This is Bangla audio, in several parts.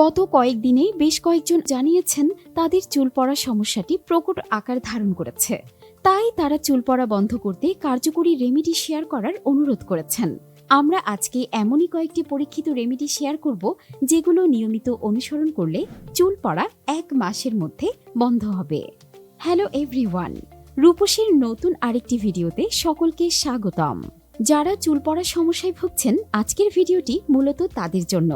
গত কয়েকদিনেই বেশ কয়েকজন জানিয়েছেন তাদের চুল পড়া সমস্যাটি প্রকট আকার ধারণ করেছে। তাই তারা চুল পড়া বন্ধ করতে কার্যকরী রেমেডি শেয়ার করার অনুরোধ করেছেন। আমরা আজকে এমনই কয়েকটি পরীক্ষিত রেমেডি শেয়ার করব, যেগুলো নিয়মিত অনুসরণ করলে চুল পড়া এক মাসের মধ্যে বন্ধ হবে। হ্যালো এভরিওয়ান, রূপসীর নতুন আরেকটি ভিডিওতে সকলকে স্বাগতম। যারা চুল পড়া সমস্যায় ভুগছেন, আজকের ভিডিওটি মূলত তাদের জন্য।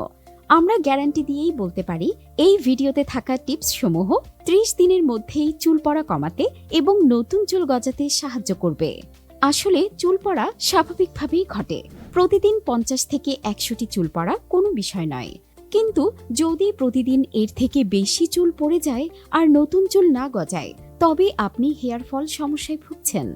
আমরা গ্যারান্টি দিয়েই বলতে পারি, এই ভিডিওতে থাকা টিপস সমূহ ত্রিশ দিনের মধ্যেই চুল পড়া কমাতে এবং নতুন চুল গজাতে সাহায্য করবে। আসলে চুল পড়া স্বাভাবিকভাবেই ঘটে। প্রতিদিন পঞ্চাশ থেকে একশোটি চুল পড়া কোনো বিষয় নয়। কিন্তু যদি প্রতিদিন এর থেকে বেশি চুল পড়ে যায় আর নতুন চুল না গজায়, তবে আপনি হেয়ার ফল সমস্যায় ভুগছেন।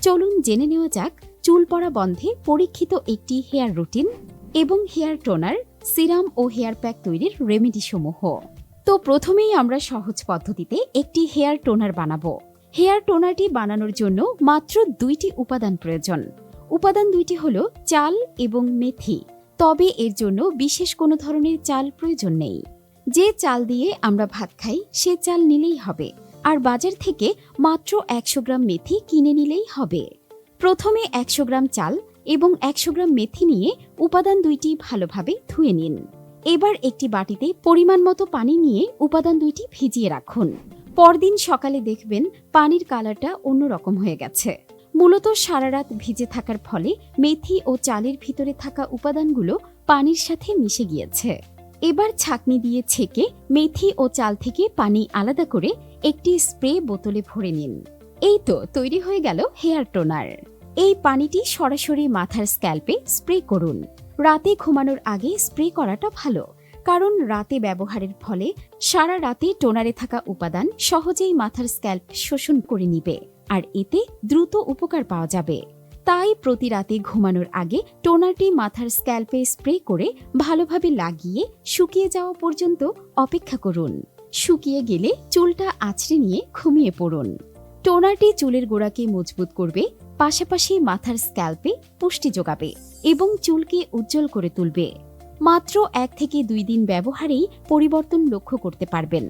চলুন জেনে নেওয়া যাক, চুল পড়া বন্ধে পরীক্ষিত একটি হেয়ার রুটিন এবং হেয়ার টোনার সিরাম ও হেয়ার প্যাক তৈরির রেমেডি সমূহ তো প্রথমেই আমরা সহজ পদ্ধতিতে একটি হেয়ার টোনার বানাবো। হেয়ার টোনারটি বানানোর জন্য মাত্র দুইটি উপাদান প্রয়োজন। উপাদান দুইটি হল চাল এবং মেথি। তবে এর জন্য বিশেষ কোনো ধরনের চাল প্রয়োজন নেই। যে চাল দিয়ে আমরা ভাত খাই, সে চাল নিলেই হবে। আর বাজার থেকে মাত্র একশো গ্রাম মেথি কিনে নিলেই হবে। প্রথমে একশো গ্রাম চাল এবং একশো গ্রাম মেথি নিয়ে উপাদান দুইটি ভালোভাবে ধুয়ে নিন। এবার একটি বাটিতে পরিমাণ মতো পানি নিয়ে উপাদান দুইটি ভিজিয়ে রাখুন। পরদিন সকালে দেখবেন পানির কালারটা অন্যরকম হয়ে গেছে। মূলত সারা রাত ভিজে থাকার ফলে মেথি ও চালের ভিতরে থাকা উপাদানগুলো পানির সাথে মিশে গিয়েছে। এবার ছাকনি দিয়ে ছেঁকে মেথি ও চাল থেকে পানি আলাদা করে একটি স্প্রে বোতলে ভরে নিন। এই তো তৈরি হয়ে গেল হেয়ার টোনার। এই পানিটি সরাসরি মাথার স্ক্যাল্পে স্প্রে করুন। রাতে ঘুমানোর আগে স্প্রে করাটা ভালো, কারণ রাতে ব্যবহারের ফলে সারা রাতে টোনারে থাকা উপাদান সহজেই মাথার স্ক্যাল্প শোষণ করে নিবে, আর এতে দ্রুত উপকার পাওয়া যাবে। তাই প্রতি রাতে ঘুমানোর আগে টোনারটি মাথার স্ক্যাল্পে স্প্রে করে ভালোভাবে লাগিয়ে শুকিয়ে যাওয়া পর্যন্ত অপেক্ষা করুন। শুকিয়ে গেলে চুলটা আছড়ে নিয়ে ঘুমিয়ে পড়ুন। টোনারটি চুলের গোড়াকে মজবুত করবে পাশাপাশি মাথার স্ক্যাল্পে পুষ্টি যোগাবে এবং চুলকে উজ্জ্বল করে তুলবে। মাত্র এক থেকে দুই দিন ব্যবহারেই পরিবর্তন লক্ষ্য করতে পারবেন।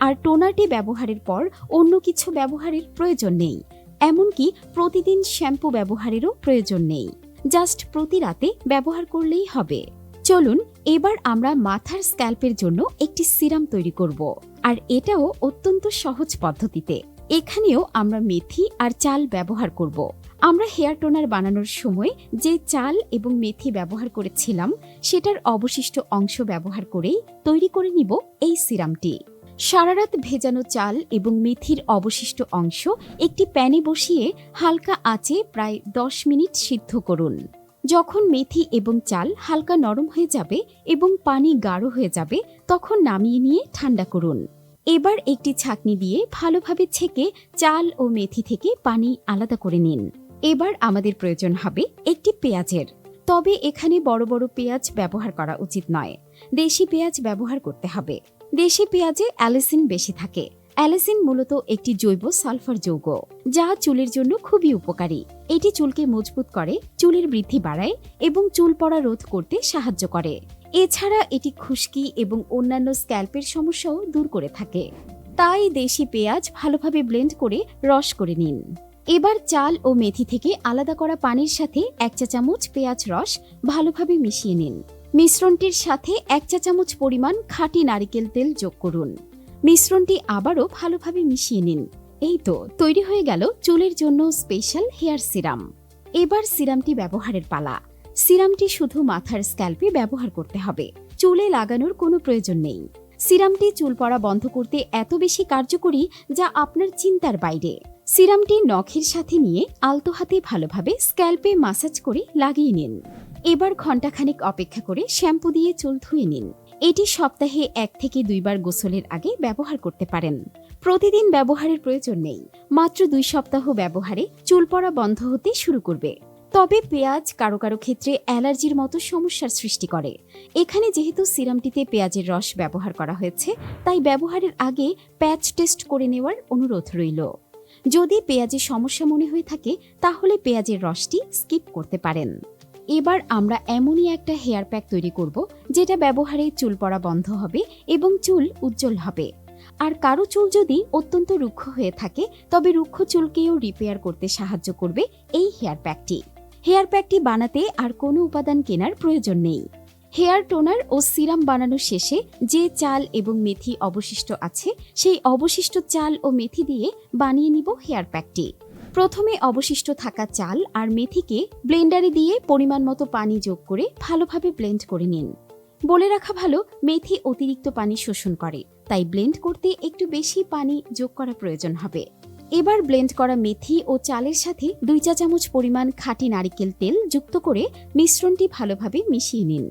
আর টোনারটি ব্যবহারের পর অন্য কিছু ব্যবহারের প্রয়োজন নেই, এমনকি প্রতিদিন শ্যাম্পু ব্যবহারেরও প্রয়োজন নেই। জাস্ট প্রতি রাতে ব্যবহার করলেই হবে। চলুন, এবার আমরা মাথার স্ক্যাল্পের জন্য একটি সিরাম তৈরি করব। আর এটাও অত্যন্ত সহজ পদ্ধতিতে। এখানেও আমরা মেথি আর চাল ব্যবহার করব। আমরা হেয়ার টোনার বানানোর সময় যে চাল এবং মেথি ব্যবহার করেছিলাম, সেটার অবশিষ্ট অংশ ব্যবহার করেই তৈরি করে নিব এই সিরামটি। সারারাত ভেজানো চাল এবং মেথির অবশিষ্ট অংশ একটি প্যানে বসিয়ে হালকা আঁচে প্রায় দশ মিনিট সিদ্ধ করুন। যখন মেথি এবং চাল হালকা নরম হয়ে যাবে এবং পানি গাঢ় হয়ে যাবে, তখন নামিয়ে নিয়ে ঠান্ডা করুন। এবার একটি ছাকনি দিয়ে ভালোভাবে ছেঁকে চাল ও মেথি থেকে পানি আলাদা করে নিন। এবার আমাদের প্রয়োজন হবে একটি পেঁয়াজের। তবে এখানে বড় বড় পেঁয়াজ ব্যবহার করা উচিত নয়। দেশি পেঁয়াজ ব্যবহার করতে হবে। দেশি পেঁয়াজে অ্যালিসিন বেশি থাকে। অ্যালিসিন মূলত একটি জৈব সালফার যৌগ, যা চুলের জন্য খুবই উপকারী। এটি চুলকে মজবুত করে, চুলের বৃদ্ধি বাড়ায় এবং চুল পড়া রোধ করতে সাহায্য করে। এছাড়া এটি খুশকি এবং অন্যান্য স্ক্যাল্পের সমস্যাও দূর করে থাকে। তাই দেশি পেঁয়াজ ভালোভাবে ব্লেন্ড করে রস করে নিন। এবার চাল ও মেথি থেকে আলাদা করা পানির সাথে এক চা চামচ পেঁয়াজ রস ভালোভাবে মিশিয়ে নিন। মিশ্রণটির সাথে এক চা চামচ পরিমাণ খাঁটি নারিকেল তেল যোগ করুন। মিশ্রণটি আবারও ভালোভাবে মিশিয়ে নিন। এই তো, তৈরি হয়ে গেল চুলের জন্য স্পেশাল হেয়ার সিরাম। এবার সিরামটি ব্যবহারের পালা। সিরামটি শুধু মাথার স্ক্যাল্পে ব্যবহার করতে হবে। চুলে লাগানোর কোনো প্রয়োজন নেই। সিরামটি চুল পড়া বন্ধ করতে এত বেশি কার্যকরী যা আপনার চিন্তার বাইরে। সিরামটি নখের সাথে নিয়ে আলতো হাতে ভালোভাবে স্ক্যাল্পে মাসাজ করে লাগিয়ে নিন। এবার ঘণ্টাখানিক অপেক্ষা করে শ্যাম্পু দিয়ে চুল ধুয়ে নিন। এটি সপ্তাহে এক থেকে দুইবার গোসলের আগে ব্যবহার করতে পারেন। প্রতিদিন ব্যবহারের প্রয়োজন নেই। মাত্র দুই সপ্তাহ ব্যবহারে চুল পড়া বন্ধ হতে শুরু করবে। তবে পেঁয়াজ কারও কারও ক্ষেত্রে অ্যালার্জির মতো সমস্যার সৃষ্টি করে। এখানে যেহেতু সিরামটিতে পেঁয়াজের রস ব্যবহার করা হয়েছে, তাই ব্যবহারের আগে প্যাচ টেস্ট করে নেওয়ার অনুরোধ রইল। যদি পেঁয়াজের সমস্যা মনে হয়ে থাকে, তাহলে পেঁয়াজের রসটি স্কিপ করতে পারেন। এবার আমরা এমনই একটা হেয়ার প্যাক তৈরি করব, যেটা ব্যবহারে চুল পড়া বন্ধ হবে এবং চুল উজ্জ্বল হবে। আর কারও চুল যদি অত্যন্ত রুক্ষ হয়ে থাকে, তবে রুক্ষ চুলকেও রিপেয়ার করতে সাহায্য করবে এই হেয়ার প্যাকটি। হেয়ার প্যাকটি বানাতে আর কোনো উপাদান কেনার প্রয়োজন নেই। হেয়ার টোনার ও সিরাম বানানো শেষে যে চাল এবং মেথি অবশিষ্ট আছে, সেই অবশিষ্ট চাল ও মেথি দিয়ে বানিয়ে নিব হেয়ার প্যাকটি। প্রথমে অবশিষ্ট থাকা চাল আর মেথিকে ব্লেন্ডারে দিয়ে পরিমাণ মতো পানি যোগ করে ভালোভাবে ব্লেন্ড করে নিন। বলে রাখা ভালো, মেথি অতিরিক্ত পানি শোষণ করে, তাই ব্লেন্ড করতে একটু বেশি পানি যোগ করা প্রয়োজন হবে। এবার ব্লেন্ড করা মেথি ও চালের সাথে দুই চা চামচ পরিমাণ খাঁটি নারিকেল তেল যুক্ত করে মিশ্রণটি ভালোভাবে মিশিয়ে নিন।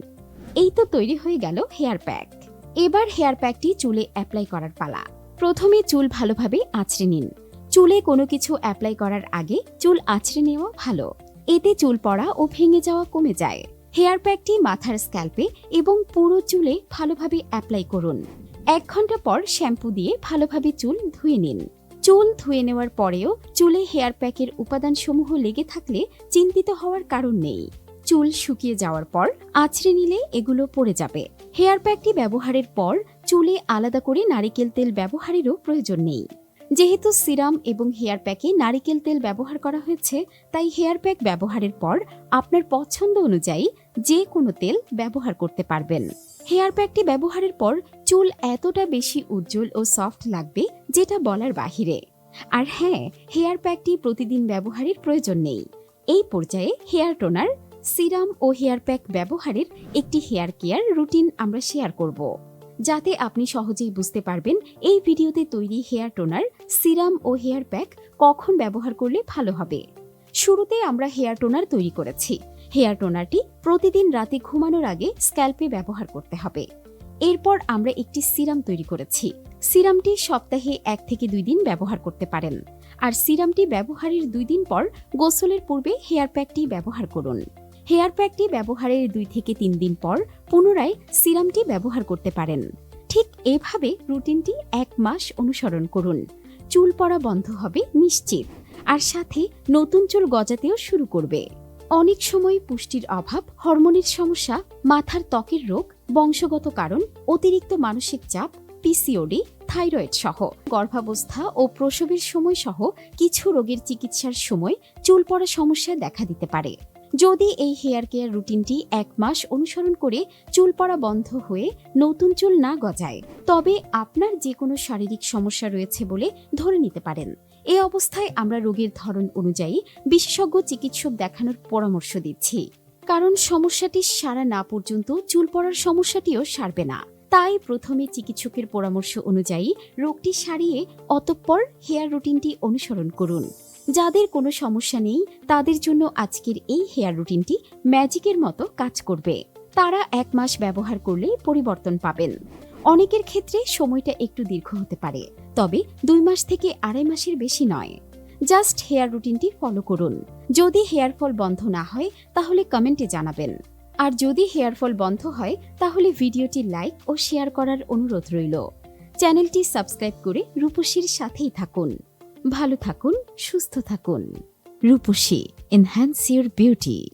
এই তো তৈরি হয়ে গেল হেয়ার প্যাক। এবার হেয়ার প্যাকটি চুলে অ্যাপ্লাই করার পালা। প্রথমে চুল ভালোভাবে আঁচড়ে নিন। চুলে কোনো কিছু অ্যাপ্লাই করার আগে চুল আঁচড়ে নেওয়া ভালো। এতে চুল পড়া ও ভেঙে যাওয়া কমে যায়। হেয়ার প্যাকটি মাথার স্ক্যাল্পে এবং পুরো চুলে ভালোভাবে অ্যাপ্লাই করুন। এক ঘণ্টা পর শ্যাম্পু দিয়ে ভালোভাবে চুল ধুয়ে নিন। চুল ধুয়ে নেওয়ার পরেও চুলে হেয়ার প্যাকের উপাদানসমূহ লেগে থাকলে চিন্তিত হওয়ার কারণ নেই। চুল শুকিয়ে যাওয়ার পর আছড়ে নিলে এগুলো পড়ে যাবে। হেয়ার প্যাকটি ব্যবহারের পর চুলে আলাদা করে নারিকেল তেল ব্যবহারেরও প্রয়োজন নেই। যেহেতু সিরাম এবং হেয়ার প্যাকে নারিকেল তেল ব্যবহার করা হয়েছে, তাই হেয়ার প্যাক ব্যবহারের পর আপনার পছন্দ অনুযায়ী যে কোনো তেল ব্যবহার করতে পারবেন। হেয়ার প্যাকটি ব্যবহারের পর চুল এতটা বেশি উজ্জ্বল ও সফট লাগবে যেটা বলার বাহিরে। আর হ্যাঁ হেয়ার প্যাকটি প্রতিদিন ব্যবহারের প্রয়োজন নেই। এই পর্যায়ে হেয়ার টোনার সিরাম ও হেয়ার প্যাক ব্যবহারের একটি হেয়ার কেয়ার রুটিন আমরা শেয়ার করব। যাতে আপনি সহজেই বুঝতে পারবেন এই ভিডিওতে তৈরি হেয়ার টোনার, সিরাম ও হেয়ার প্যাক কখন ব্যবহার করলে ভালো হবে। শুরুতে আমরা হেয়ার টোনার তৈরি করেছি। হেয়ার টোনারটি প্রতিদিন রাতে ঘুমানোর আগে স্ক্যাল্পে ব্যবহার করতে হবে। এরপর আমরা একটি সিরাম তৈরি করেছি। সিরামটি সপ্তাহে এক থেকে দুই দিন ব্যবহার করতে পারেন। আর সিরামটি ব্যবহারের দুই দিন পর গোসলের পূর্বে হেয়ার প্যাকটি ব্যবহার করুন। হেয়ার প্যাকটি ব্যবহারের দুই থেকে তিন দিন পর পুনরায় সিরামটি ব্যবহার করতে পারেন। ঠিক এভাবে রুটিনটি এক মাস অনুসরণ করুন। চুল পড়া বন্ধ হবে নিশ্চিত, আর সাথে নতুন চুল গজাতেও শুরু করবে। অনেক সময় পুষ্টির অভাব, হরমোনের সমস্যা, মাথার ত্বকের রোগ, বংশগত কারণ, অতিরিক্ত মানসিক চাপ পিসিওডি থাইরয়েড সহ গর্ভাবস্থা ও প্রসবের সময় সহ কিছু রোগের চিকিৎসার সময় চুল পড়া সমস্যা দেখা দিতে পারে। যদি এই হেয়ার কেয়ার রুটিনটি এক মাস অনুসরণ করে চুল পড়া বন্ধ হয়ে নতুন চুল না গজায়, তবে আপনার যে কোনো শারীরিক সমস্যা রয়েছে বলে ধরে নিতে পারেন। এ অবস্থায় আমরা রোগের ধরন অনুযায়ী বিশেষজ্ঞ চিকিৎসক দেখানোর পরামর্শ দিচ্ছি। কারণ সমস্যাটি সারা না পর্যন্ত চুল পড়ার সমস্যাটিও সারবে না। তাই প্রথমে চিকিৎসকের পরামর্শ অনুযায়ী রোগটি সারিয়ে অতঃপর হেয়ার রুটিনটি অনুসরণ করুন। যাদের কোনো সমস্যা নেই, তাদের জন্য আজকের এই হেয়ার রুটিনটি ম্যাজিকের মতো কাজ করবে। তারা এক মাস ব্যবহার করলে পরিবর্তন পাবেন। অনেকের ক্ষেত্রে সময়টা একটু দীর্ঘ হতে পারে, তবে দুই মাস থেকে আড়াই মাসের বেশি নয়। জাস্ট হেয়ার রুটিনটি ফলো করুন। যদি হেয়ার ফল বন্ধ না হয়, তাহলে কমেন্টে জানাবেন। আর যদি হেয়ার ফল বন্ধ হয়, তাহলে ভিডিওটি লাইক ও শেয়ার করার অনুরোধ রইল। চ্যানেলটি সাবস্ক্রাইব করে রূপসীর সাথেই থাকুন। ভালো থাকুন সুস্থ থাকুন। রূপসী এনহ্যান্স ইউর বিউটি